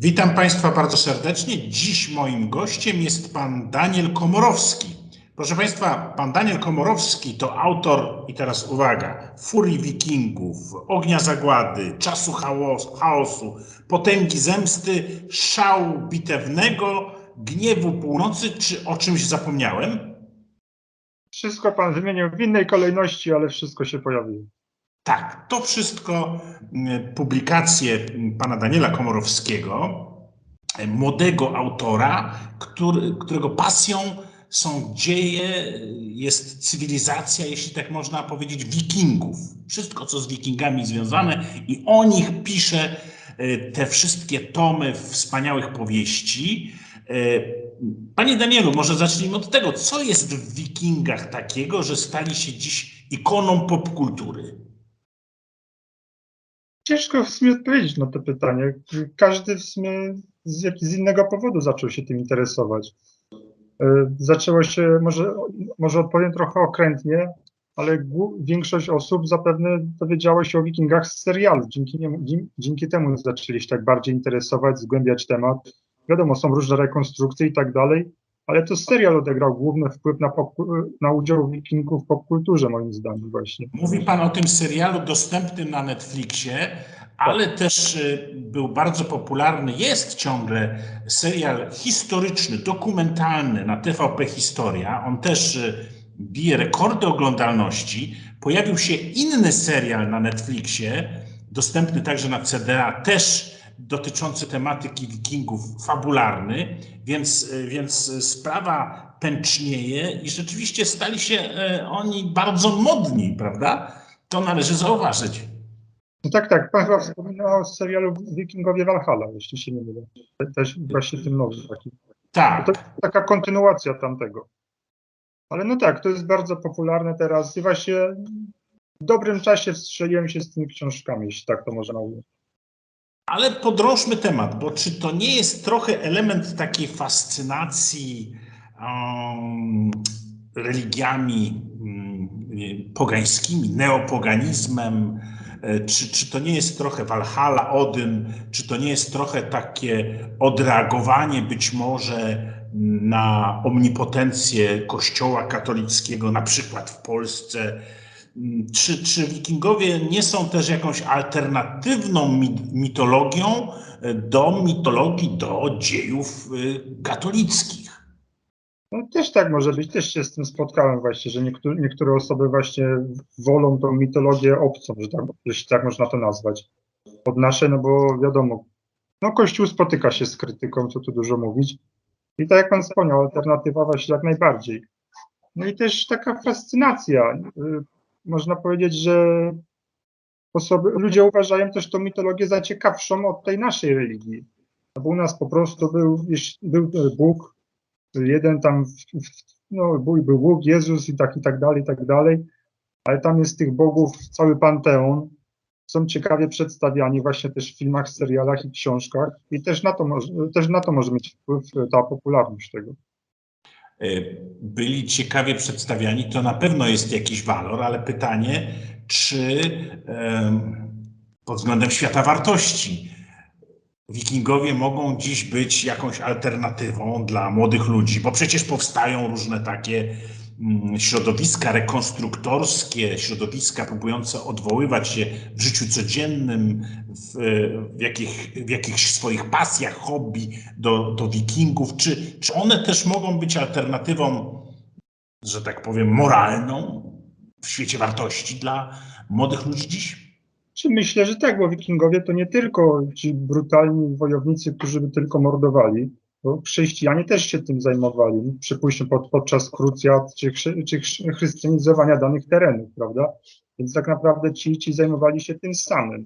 Witam Państwa bardzo serdecznie. Dziś moim gościem jest pan Daniel Komorowski. Proszę Państwa, pan Daniel Komorowski to autor, i teraz uwaga, Furii Wikingów, Ognia Zagłady, Czasu chaos- Chaosu, Potęgi Zemsty, Szału Bitewnego, Gniewu Północy. Czy o czymś zapomniałem? Wszystko pan wymienił w innej kolejności, ale wszystko się pojawiło. Tak, to wszystko mm, publikacje mm, pana Daniela Komorowskiego, e, młodego autora, który, którego pasją są dzieje, jest cywilizacja, jeśli tak można powiedzieć, wikingów. Wszystko, co z wikingami związane i o nich pisze e, te wszystkie tomy wspaniałych powieści. E, Panie Danielu, może zacznijmy od tego, co jest w wikingach takiego, że stali się dziś ikoną popkultury? Ciężko w sumie odpowiedzieć na to pytanie. Każdy w sumie z, z innego powodu zaczął się tym interesować. E, Zaczęło się, może, może odpowiem trochę okrętnie, ale większość osób zapewne dowiedziało się o wikingach z serialu. Dzięki, dzięki temu zaczęli się tak bardziej interesować, zgłębiać temat. Wiadomo, są różne rekonstrukcje i tak dalej, ale to serial odegrał główny wpływ na, popku- na udział wikingów w popkulturze, moim zdaniem właśnie. Mówi Pan o tym serialu dostępnym na Netflixie, ale też y, był bardzo popularny, jest ciągle serial historyczny, dokumentalny na TVP Historia. On też y, bije rekordy oglądalności. Pojawił się inny serial na Netflixie, dostępny także na CDA, też dotyczący tematyki wikingów, fabularny, więc, y, więc sprawa pęcznieje i rzeczywiście stali się e, oni bardzo modni, prawda? To należy zauważyć. No tak, tak. Pan chyba wspominał o serialu Wikingowie Valhalla, jeśli się nie mylę. Te- Też właśnie tym nowym takim. Tak, To taka kontynuacja tamtego. Ale no tak, to jest bardzo popularne teraz i właśnie w dobrym czasie wstrzeliłem się z tymi książkami, jeśli tak to można ująć. Ale podrążmy temat, bo czy to nie jest trochę element takiej fascynacji um, religiami um, pogańskimi, neopoganizmem? E, Czy, czy to nie jest trochę Walhalla, Odyn, czy to nie jest trochę takie odreagowanie być może na omnipotencję Kościoła katolickiego, na przykład w Polsce? Mm, Czy, czy wikingowie nie są też jakąś alternatywną mi- mitologią e, do mitologii, do dziejów y, katolickich? No też tak może być, też się z tym spotkałem właśnie, że niektóre, niektóre osoby właśnie wolą tą mitologię obcą, że tak, jeśli tak można to nazwać, od naszej, no bo wiadomo, no Kościół spotyka się z krytyką, co tu dużo mówić. I tak jak pan wspomniał, alternatywa właśnie jak najbardziej. No i też taka fascynacja. Można powiedzieć, że osoby, ludzie uważają też tą mitologię za ciekawszą od tej naszej religii. Bo u nas po prostu był, był Bóg, jeden tam, no był Bóg, Jezus i tak, i tak dalej, i tak dalej, ale tam jest tych bogów cały panteon, są ciekawie przedstawiani właśnie też w filmach, serialach i książkach i też na to też na to może mieć wpływ ta popularność tego. E, Byli ciekawie przedstawiani, to na pewno jest jakiś walor, ale pytanie, czy pod względem świata wartości Wikingowie mogą dziś być jakąś alternatywą dla młodych ludzi, bo przecież powstają różne takie środowiska rekonstruktorskie, środowiska próbujące odwoływać się w życiu codziennym, w, w, jakich, w jakichś swoich pasjach, hobby do, do wikingów. Czy, czy one też mogą być alternatywą, że tak powiem, moralną w świecie wartości dla młodych ludzi dziś? Myślę, że tak, bo wikingowie to nie tylko ci brutalni wojownicy, którzy by tylko mordowali, bo chrześcijanie też się tym zajmowali, przypuśćmy pod, podczas krucjat czy, czy chrystianizowania danych terenów, prawda? Więc tak naprawdę ci, ci zajmowali się tym samym.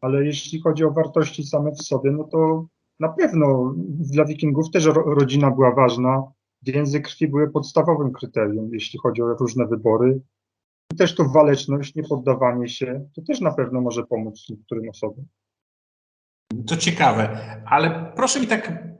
Ale jeśli chodzi o wartości same w sobie, no to na pewno dla wikingów też ro, rodzina była ważna. Więzy krwi były podstawowym kryterium, jeśli chodzi o różne wybory. I też to waleczność, niepoddawanie się, to też na pewno może pomóc niektórym osobom. To ciekawe, ale proszę mi tak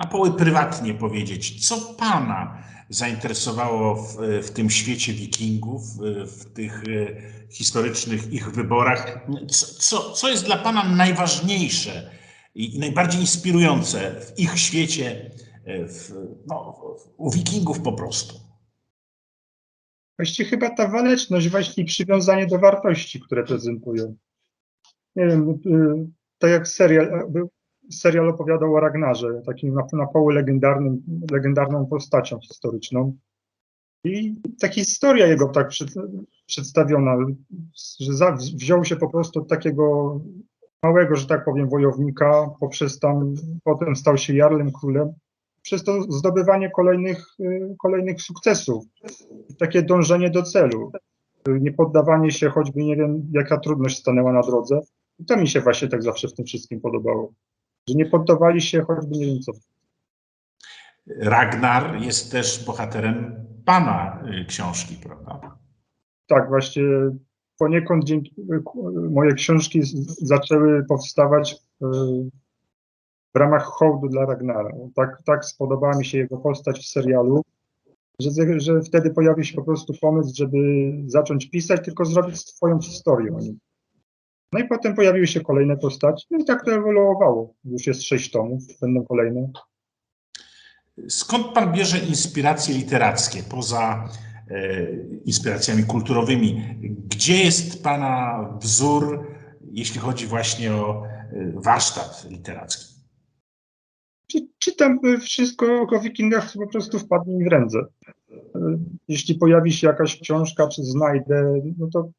na poły prywatnie powiedzieć, co Pana zainteresowało w, w tym świecie wikingów, w tych e, historycznych ich wyborach? Co, co, co jest dla Pana najważniejsze i, najbardziej inspirujące w ich świecie, e, w, no, u wikingów po prostu? Właściwie chyba ta waleczność, właśnie przywiązanie do wartości, które prezentują. Nie wiem, y, tak jak serial, serial opowiadał o Ragnarze, takim na, na pół legendarnym, legendarną postacią historyczną. I ta historia jego tak przed, przedstawiona, że za, wziął się po prostu od takiego małego, że tak powiem, wojownika, poprzez tam, potem stał się jarlem, królem, przez to zdobywanie kolejnych, y, kolejnych sukcesów takie dążenie do celu, nie poddawanie się, choćby nie wiem, jaka trudność stanęła na drodze. I to mi się właśnie tak zawsze w tym wszystkim podobało. Że nie poddawali się, choćby nie wiem co. Ragnar jest też bohaterem pana y, książki, prawda? Tak, właśnie poniekąd dzięki, moje książki zaczęły powstawać y, w ramach hołdu dla Ragnara. Tak, tak spodobała mi się jego postać w serialu, że, że wtedy pojawił się po prostu pomysł, żeby zacząć pisać, tylko zrobić swoją historię o nim. No i potem pojawiły się kolejne postacie, no i tak to ewoluowało. Już jest sześć tomów, będą kolejne. Skąd pan bierze inspiracje literackie poza e, inspiracjami kulturowymi? Gdzie jest pana wzór, jeśli chodzi właśnie o e, warsztat literacki? Czy, czytam wszystko o wikingach, co po prostu wpadnie mi w ręce. Y, Jeśli pojawi się jakaś książka, czy znajdę, no to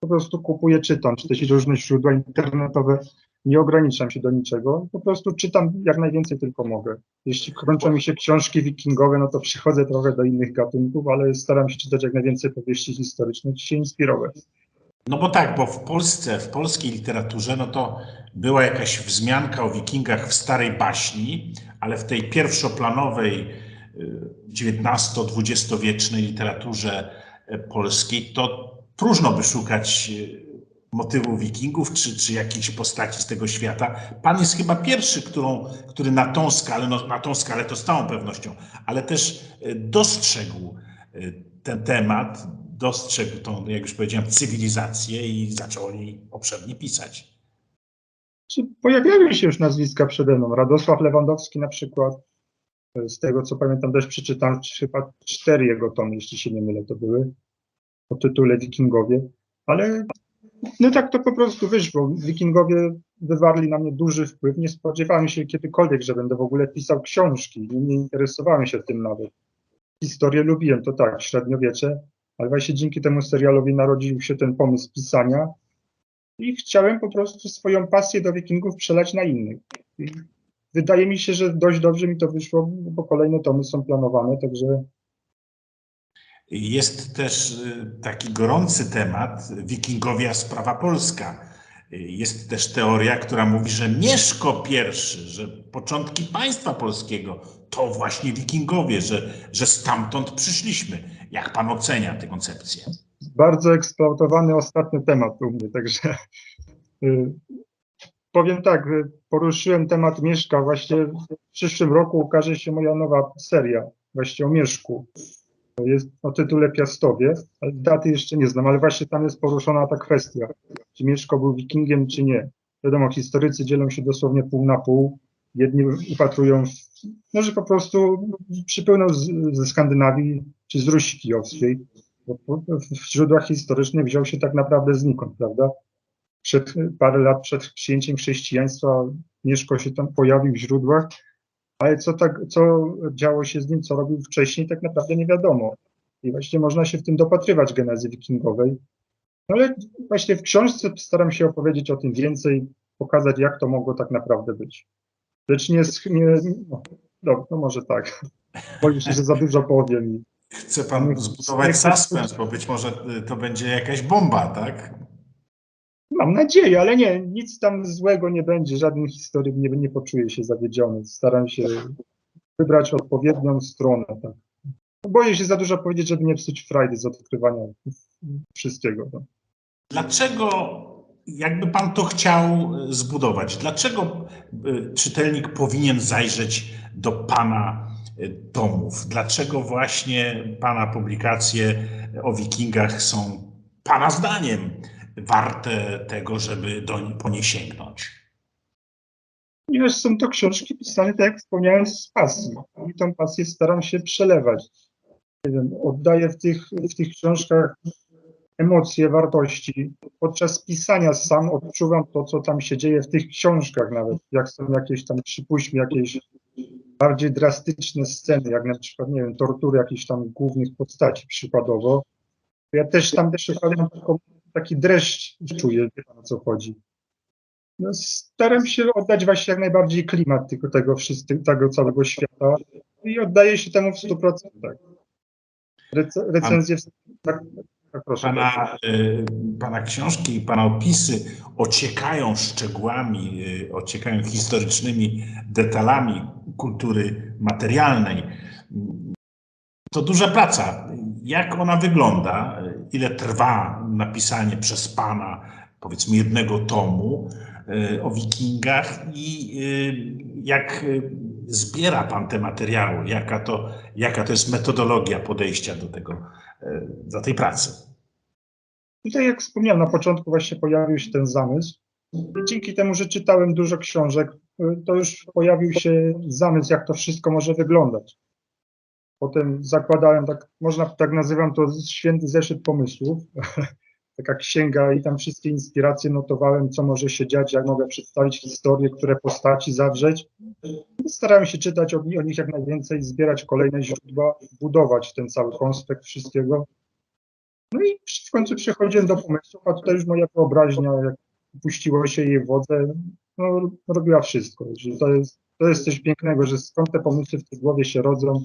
po prostu kupuję, czytam, czy też różne źródła internetowe. Nie ograniczam się do niczego, po prostu czytam jak najwięcej tylko mogę. Jeśli kończą mi się książki wikingowe, no to przychodzę trochę do innych gatunków, ale staram się czytać jak najwięcej powieści historycznych się inspirować. No bo tak, bo w Polsce, w polskiej literaturze, no to była jakaś wzmianka o wikingach w starej baśni, ale w tej pierwszoplanowej y, XIX-XX-wiecznej literaturze e, polskiej to próżno by szukać y, motywu wikingów czy, czy jakiejś postaci z tego świata. Pan jest chyba pierwszy, którą, który na tą skalę, no na tą skalę to z całą pewnością, ale też y, dostrzegł y, ten temat, dostrzegł tą, jak już powiedziałem, cywilizację i zaczął o niej obszernie pisać. Czy pojawiały się już nazwiska przede mną? Radosław Lewandowski na przykład. Z tego co pamiętam, też przeczytałem chyba cztery jego tomy, jeśli się nie mylę, to były o tytule Wikingowie. Ale no tak to po prostu wyszło. Wikingowie wywarli na mnie duży wpływ. Nie spodziewałem się kiedykolwiek, że będę w ogóle pisał książki. Nie, interesowałem się tym nawet. Historię lubiłem, to tak, średniowiecze, ale właśnie dzięki temu serialowi narodził się ten pomysł pisania i chciałem po prostu swoją pasję do wikingów przelać na innych. I wydaje mi się, że dość dobrze mi to wyszło, bo kolejne tomy są planowane, także Jest też y, taki gorący temat Wikingowie, a sprawa polska. Jest też teoria, która mówi, że Mieszko I, że początki państwa polskiego to właśnie Wikingowie, że, że stamtąd przyszliśmy. Jak pan ocenia tę koncepcję? bardzo eksploatowany ostatni temat u mnie, także y, powiem tak, y, poruszyłem temat Mieszka, właśnie w przyszłym roku ukaże się moja nowa seria, właśnie o Mieszku. Jest o tytule Piastowie, daty jeszcze nie znam, ale właśnie tam jest poruszona ta kwestia, czy Mieszko był wikingiem, czy nie. Wiadomo, historycy dzielą się dosłownie pół na pół. Jedni upatrują, no, że po prostu przypłynął ze Skandynawii, czy z Rusi Kijowskiej, w źródłach historycznych wziął się tak naprawdę znikąd, prawda? Przed, parę lat przed przyjęciem chrześcijaństwa Mieszko się tam pojawił w źródłach, ale co, tak, co działo się z nim, co robił wcześniej, tak naprawdę nie wiadomo. I właśnie można się w tym dopatrywać genezy wikingowej. No ale właśnie w książce staram się opowiedzieć o tym więcej, pokazać jak to mogło tak naprawdę być. Lecz nie, nie no, no, no może tak. Boję się, że za dużo powiem. Chce pan zbudować suspens, bo być może y, to będzie jakaś bomba, tak? Mam nadzieję, ale nie, nic tam złego nie będzie, żaden historyk nie, nie poczuje się zawiedziony. Staram się wybrać odpowiednią stronę. Tak. Boję się za dużo powiedzieć, żeby nie psuć frajdy z odkrywania wszystkiego. No. Dlaczego, jakby pan to chciał y, zbudować, dlaczego y, czytelnik powinien zajrzeć do pana tomów? Dlaczego właśnie pana publikacje o wikingach są pana zdaniem warte tego, żeby do, po nie sięgnąć? Ponieważ są to książki pisane, tak jak wspomniałem, z pasji. I tą pasję staram się przelewać. Nie wiem, oddaję w tych, w tych książkach emocje, wartości. Podczas pisania sam odczuwam to, co tam się dzieje w tych książkach nawet. Jak są jakieś tam, przypuśćmy, jakieś bardziej drastyczne sceny, jak na przykład, nie wiem, tortury jakichś tam głównych postaci przykładowo. Ja też tam też taką, taki dreszcz czuję, wie pan o co chodzi. No, staram się oddać właśnie jak najbardziej klimat tego, tego wszystkiego, tego całego świata i oddaję się temu w 100%. Rece, recenzje, w, tak, tak proszę. Pana, y, pana książki i pana opisy ociekają szczegółami, y, ociekają historycznymi detalami kultury materialnej. To duża praca. Jak ona wygląda? Ile trwa napisanie przez pana, powiedzmy, jednego tomu y, o wikingach i y, jak y, zbiera pan te materiały? Jaka to, jaka to jest metodologia podejścia do tego, y, do tej pracy? Tutaj, jak wspomniałem, na początku właśnie pojawił się ten zamysł. Dzięki temu, że czytałem dużo książek, y, to już pojawił się zamysł, jak to wszystko może wyglądać. Potem zakładałem, tak można, tak nazywam to święty zeszyt pomysłów, taka księga i tam wszystkie inspiracje notowałem, co może się dziać, jak mogę przedstawić historię, które postaci zawrzeć. Starałem się czytać o, o nich jak najwięcej, zbierać kolejne źródła, budować ten cały konspekt wszystkiego. No i w końcu przechodziłem do pomysłów, a tutaj już moja wyobraźnia, jak puściło się jej wodze, no, robiła wszystko. To, jest, to jest coś pięknego, że skąd te pomysły w tej głowie się rodzą.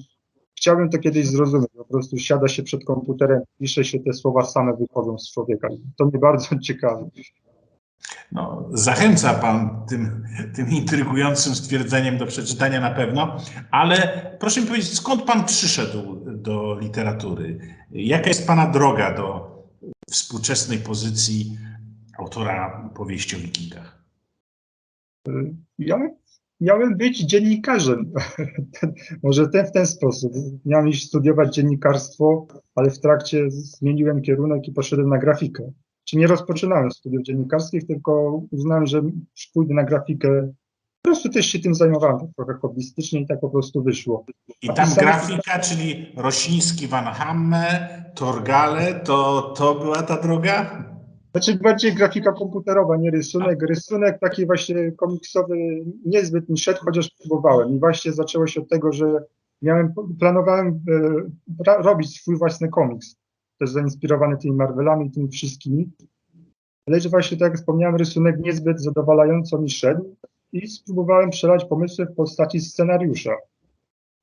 Chciałbym to kiedyś zrozumieć, po prostu siada się przed komputerem, pisze się, te słowa same wychodzą z człowieka. To mnie bardzo ciekawi. No, zachęca Pan tym, tym intrygującym stwierdzeniem do przeczytania na pewno, ale proszę mi powiedzieć, skąd Pan przyszedł do literatury? Jaka jest Pana droga do współczesnej pozycji autora powieści o wikingach? Ja miałem być dziennikarzem. Może ten, w ten sposób. Miałem iść studiować dziennikarstwo, ale w trakcie zmieniłem kierunek i poszedłem na grafikę. Czy nie rozpoczynałem studiów dziennikarskich, tylko uznałem, że pójdę na grafikę. Po prostu też się tym zajmowałem tak trochę hobbystycznie i tak po prostu wyszło. I tam grafika, czyli Rosiński, Van Hamme, Torgale, to, to była ta droga? Znaczy bardziej grafika komputerowa, nie rysunek. Rysunek taki właśnie komiksowy niezbyt mi szedł, chociaż próbowałem. I właśnie zaczęło się od tego, że miałem, planowałem e, robić swój własny komiks. Też zainspirowany tymi Marvelami, tymi wszystkimi. Że właśnie tak jak wspomniałem, rysunek niezbyt zadowalająco mi szedł i spróbowałem przelać pomysły w postaci scenariusza.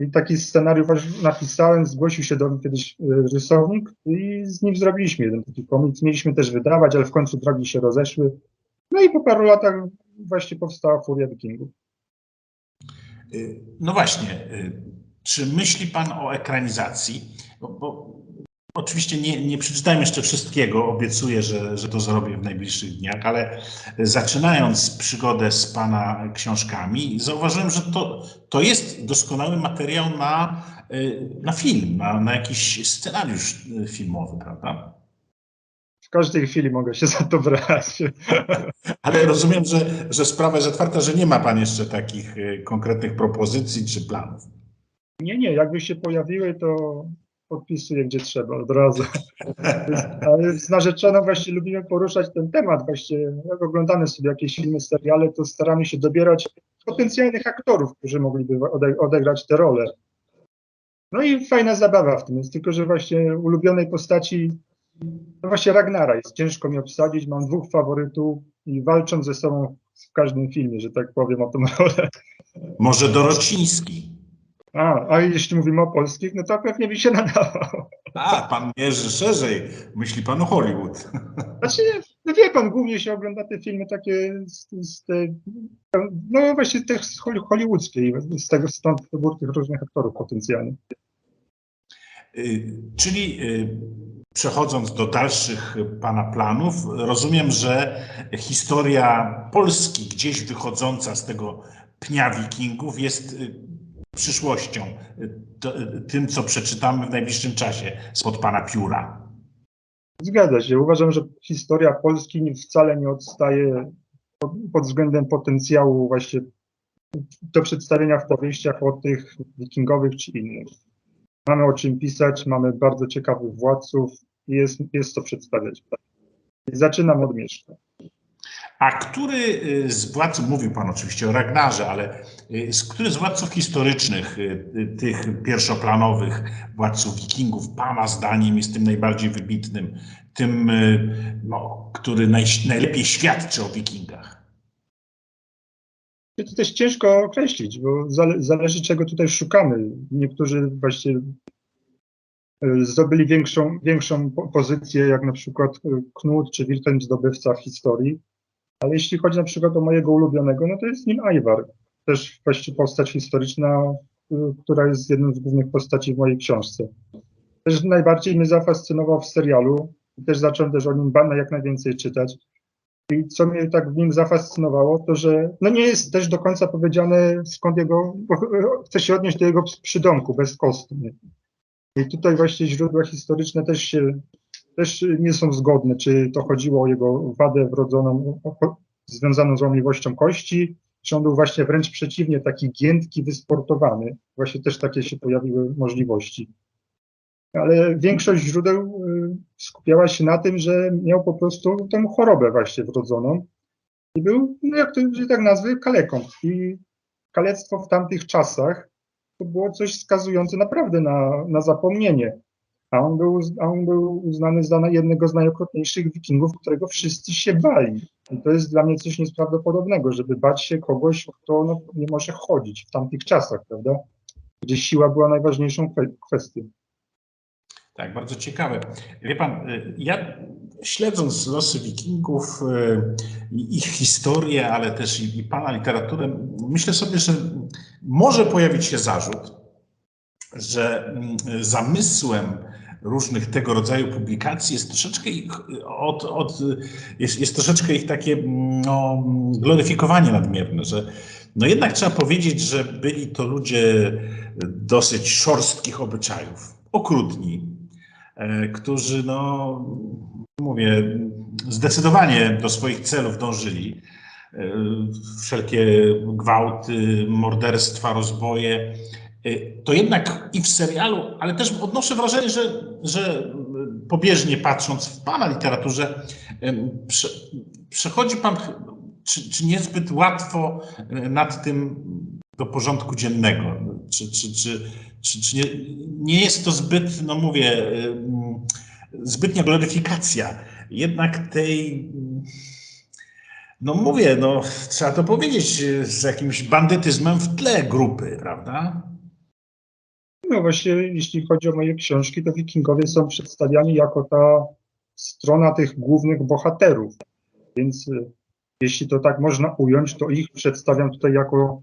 I taki scenariusz napisałem, zgłosił się do mnie kiedyś rysownik i z nim zrobiliśmy jeden taki komiks. Mieliśmy też wydawać, ale w końcu drogi się rozeszły. No i po paru latach właśnie powstała Furia Wikingów. No właśnie, czy myśli Pan o ekranizacji? Bo, bo oczywiście nie, nie przeczytałem jeszcze wszystkiego, obiecuję, że, że to zrobię w najbliższych dniach, ale zaczynając przygodę z Pana książkami, zauważyłem, że to, to jest doskonały materiał na, na film, na, na jakiś scenariusz filmowy, prawda? W każdej chwili mogę się za to brać. Ale rozumiem, że, że sprawa jest otwarta, że nie ma Pan jeszcze takich konkretnych propozycji czy planów. Nie, nie, jakby się pojawiły, to podpisuję gdzie trzeba od razu. Ale z narzeczoną właśnie lubimy poruszać ten temat. Właśnie jak oglądamy sobie jakieś filmy, seriale, to staramy się dobierać potencjalnych aktorów, którzy mogliby ode odegrać te role. No i fajna zabawa w tym jest, tylko że właśnie ulubionej postaci, no właśnie Ragnara jest ciężko mi obsadzić, mam dwóch faworytów i walczą ze sobą w każdym filmie, że tak powiem, o tą rolę. Może Dorociński. A, a jeśli mówimy o polskich, no to pewnie by się nadawał. A, pan mierzy szerzej. Myśli pan o Hollywood. Znaczy, no wie pan, głównie się ogląda te filmy takie z, z te, no właśnie z hollywoodzkiej, z tego stąd wybór tych różnych aktorów potencjalnych. Czyli przechodząc do dalszych pana planów, rozumiem, że historia Polski gdzieś wychodząca z tego pnia wikingów jest przyszłością, tym, co przeczytamy w najbliższym czasie spod Pana pióra. Zgadza się. Uważam, że historia Polski wcale nie odstaje pod, pod względem potencjału właśnie do przedstawienia w powieściach o tych wikingowych czy innych. Mamy o czym pisać, mamy bardzo ciekawych władców i jest, jest to przedstawiać. Zaczynam od Mieszka. A który y, z władców, mówił Pan oczywiście o Ragnarze, ale y, który z władców historycznych, y, tych pierwszoplanowych władców wikingów, Pana zdaniem jest tym najbardziej wybitnym, tym, no, który naj, najlepiej świadczy o wikingach? To też ciężko określić, bo zale, zależy czego tutaj szukamy. Niektórzy właśnie zdobyli większą, większą pozycję, jak na przykład Knut czy Wilhelm zdobywca w historii, ale jeśli chodzi na przykład o mojego ulubionego, no to jest nim Ivar. Też postać historyczna, y, która jest jedną z głównych postaci w mojej książce. Też najbardziej mnie zafascynował w serialu też zacząłem też o nim jak najwięcej czytać. I co mnie tak w nim zafascynowało, to że no nie jest też do końca powiedziane skąd jego, bo chcę się odnieść do jego przydomku, bez kostu. I tutaj właśnie źródła historyczne też się też nie są zgodne, czy to chodziło o jego wadę wrodzoną związaną z łamliwością kości, czy on był właśnie wręcz przeciwnie, taki giętki, wysportowany. Właśnie też takie się pojawiły możliwości. Ale większość źródeł y, skupiała się na tym, że miał po prostu tę chorobę właśnie wrodzoną i był, no jak to że tak nazwy, kaleką. I kalectwo w tamtych czasach to było coś wskazujące naprawdę na, na zapomnienie a on był, on był uznany za jednego z najokrutniejszych wikingów, którego wszyscy się bali. I to jest dla mnie coś nieprawdopodobnego, żeby bać się kogoś, kto no, nie może chodzić w tamtych czasach, prawda? Gdzie siła była najważniejszą kwestią. Tak, bardzo ciekawe. Wie pan, y, ja śledząc losy wikingów y, ich historię, ale też i, i pana literaturę, myślę sobie, że może pojawić się zarzut, że mm, zamysłem różnych tego rodzaju publikacji jest troszeczkę ich od, od jest, jest troszeczkę ich takie no, gloryfikowanie nadmierne, że no jednak trzeba powiedzieć, że byli to ludzie dosyć szorstkich obyczajów, okrutni, e, którzy no mówię, zdecydowanie do swoich celów dążyli. E, wszelkie gwałty, morderstwa, rozboje to jednak i w serialu, ale też odnoszę wrażenie, że, że pobieżnie patrząc w Pana literaturze, prze, przechodzi Pan, czy, czy niezbyt łatwo y, nad tym do porządku dziennego? Czy, czy, czy, czy, czy nie, nie jest to zbyt, no mówię, zbytnia gloryfikacja jednak tej no mówię, no trzeba to powiedzieć, z jakimś bandytyzmem w tle grupy, prawda? No właśnie, jeśli chodzi o moje książki, to wikingowie są przedstawiani jako ta strona tych głównych bohaterów. Więc y, jeśli to tak można ująć, to ich przedstawiam tutaj jako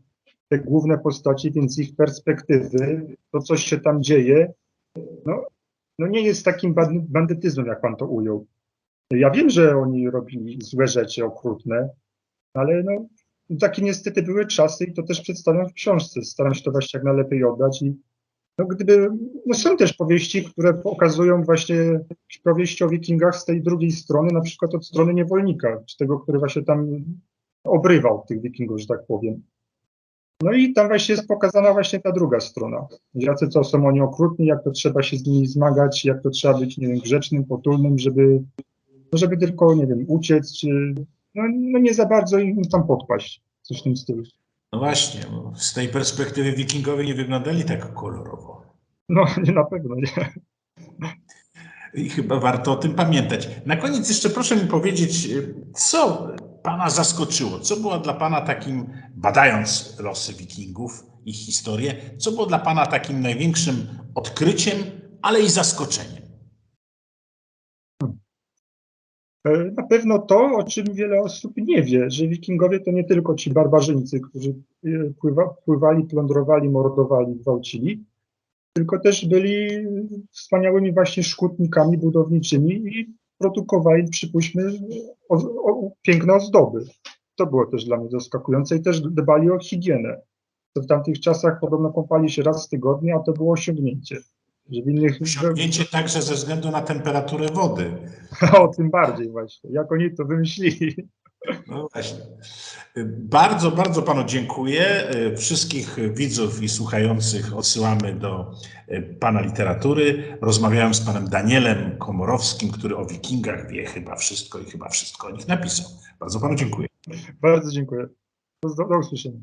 te główne postaci, więc ich perspektywy, to coś się tam dzieje, no, no nie jest takim bandytyzmem, jak pan to ujął. Ja wiem, że oni robili złe rzeczy okrutne, ale no, takie niestety były czasy i to też przedstawiam w książce. Staram się to właśnie jak najlepiej oddać i no gdyby, no są też powieści, które pokazują właśnie powieści o wikingach z tej drugiej strony, na przykład od strony niewolnika, czy tego, który właśnie tam obrywał tych wikingów, że tak powiem. No i tam właśnie jest pokazana właśnie ta druga strona. Jacy co są oni okrutni, jak to trzeba się z nimi zmagać, jak to trzeba być, nie wiem, grzecznym, potulnym, żeby, no żeby tylko, nie wiem, uciec, czy no, no nie za bardzo im tam podpaść, coś w tym stylu. No właśnie, z tej perspektywy wikingowie nie wyglądali tak kolorowo. No, nie na pewno nie. I chyba warto o tym pamiętać. Na koniec jeszcze proszę mi powiedzieć, co Pana zaskoczyło? Co było dla Pana takim, badając losy wikingów, ich historię, co było dla Pana takim największym odkryciem, ale i zaskoczeniem? Na pewno to, o czym wiele osób nie wie, że wikingowie to nie tylko ci barbarzyńcy, którzy e, pływa, pływali, plądrowali, mordowali, gwałcili, tylko też byli wspaniałymi właśnie szkutnikami budowniczymi i produkowali, przypuśćmy, o, o, piękne ozdoby. To było też dla mnie zaskakujące i też dbali o higienę. To w tamtych czasach podobno kąpali się raz w tygodniu, a to było osiągnięcie. Że w innych... Osiągnięcie także ze względu na temperaturę wody. O tym bardziej właśnie, jak oni to wymyślili. No właśnie. Bardzo, bardzo panu dziękuję. Wszystkich widzów i słuchających odsyłamy do pana literatury. Rozmawiałem z panem Danielem Komorowskim, który o wikingach wie chyba wszystko i chyba wszystko o nich napisał. Bardzo panu dziękuję. Bardzo dziękuję. Do, do usłyszenia.